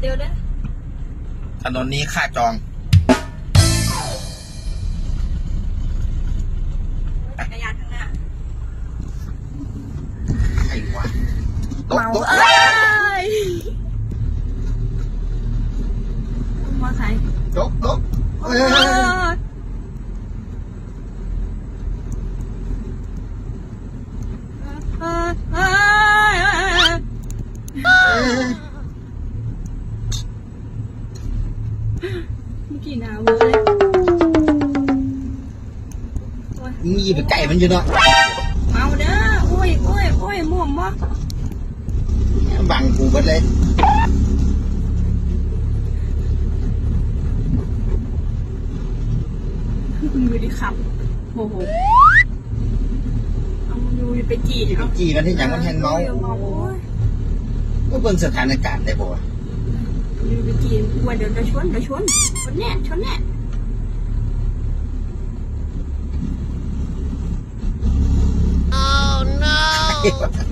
เดี๋ยวนะถนนนี้ค่าจองจักรยานข้างหน้าไอ้วะตกเมาตกเอ้ยมาใครตกตกเอ้ย เอ้ยเอ้ยเอ้ย เอ้ย เมื่อกี้หนาวเลยมีไปไก่มันอยู่เนาะเมาเด้อโอ้ยโอ้ยโอ้ยม่วงบ่บังกูกันเลยมือดิขับโอ้โหเอามือไปจีเนาจีกันที่อย่างมันแหงเมาเมาโอ้ยก็เบิ่งสถานการณ์ได้ป่ วะมือไปจีว่าเดี๋ยวจะชนเดี๋ยวชนชนแน่ชนแน่ไอ้วะ